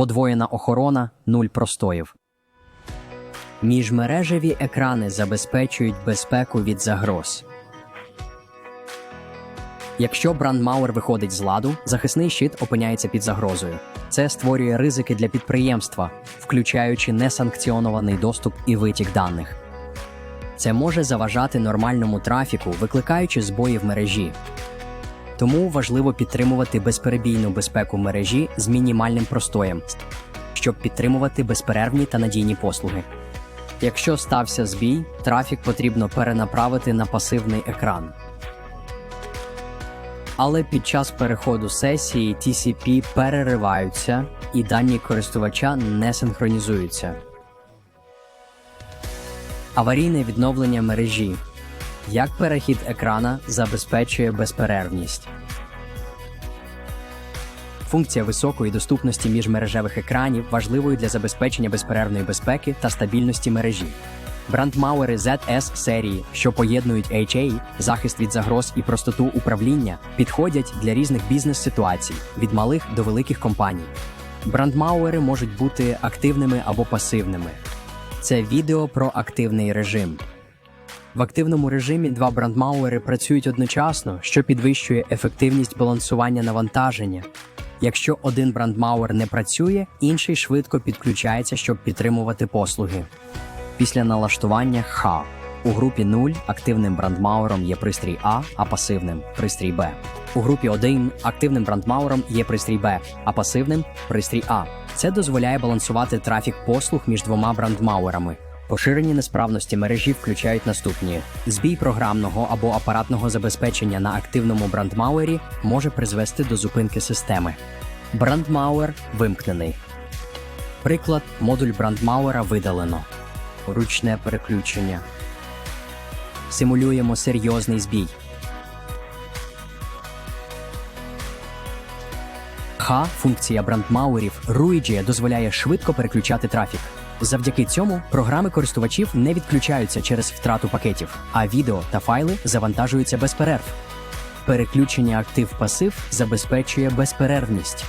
подвоєна охорона, нуль простоїв. Міжмережеві екрани забезпечують безпеку від загроз. Якщо брандмауер виходить з ладу, захисний щит опиняється під загрозою. Це створює ризики для підприємства, включаючи несанкціонований доступ і витік даних. Це може заважати нормальному трафіку, викликаючи збої в мережі. Тому важливо підтримувати безперебійну безпеку мережі з мінімальним простоєм, щоб підтримувати безперервні та надійні послуги. Якщо стався збій, трафік потрібно перенаправити на пасивний екран. Але під час переходу сесії TCP перериваються і дані користувача не синхронізуються. Аварійне відновлення мережі. Як перехід екрана забезпечує безперервність? Функція високої доступності міжмережевих екранів важливою для забезпечення безперервної безпеки та стабільності мережі. Брандмауери ZS серії, що поєднують HA, захист від загроз і простоту управління, підходять для різних бізнес-ситуацій від малих до великих компаній. Брандмауери можуть бути активними або пасивними. Це відео про активний режим. В активному режимі два брандмауери працюють одночасно, що підвищує ефективність балансування навантаження. Якщо один брандмауер не працює, інший швидко підключається, щоб підтримувати послуги. Після налаштування Х у групі 0 активним брандмауером є пристрій А, а пасивним пристрій Б. У групі 1 активним брандмауером є пристрій Б, а пасивним пристрій А. Це дозволяє балансувати трафік послуг між двома брандмауерами. Поширені несправності мережі включають наступні: збій програмного або апаратного забезпечення на активному брандмауері може призвести до зупинки системи. Брандмауер вимкнений. Приклад модуль брандмауера видалено. Ручне переключення. Симулюємо серйозний збій. Х функція брандмауерів Ruigi дозволяє швидко переключати трафік. Завдяки цьому програми користувачів не відключаються через втрату пакетів, а відео та файли завантажуються без перерв. Переключення актив-пасив забезпечує безперервність.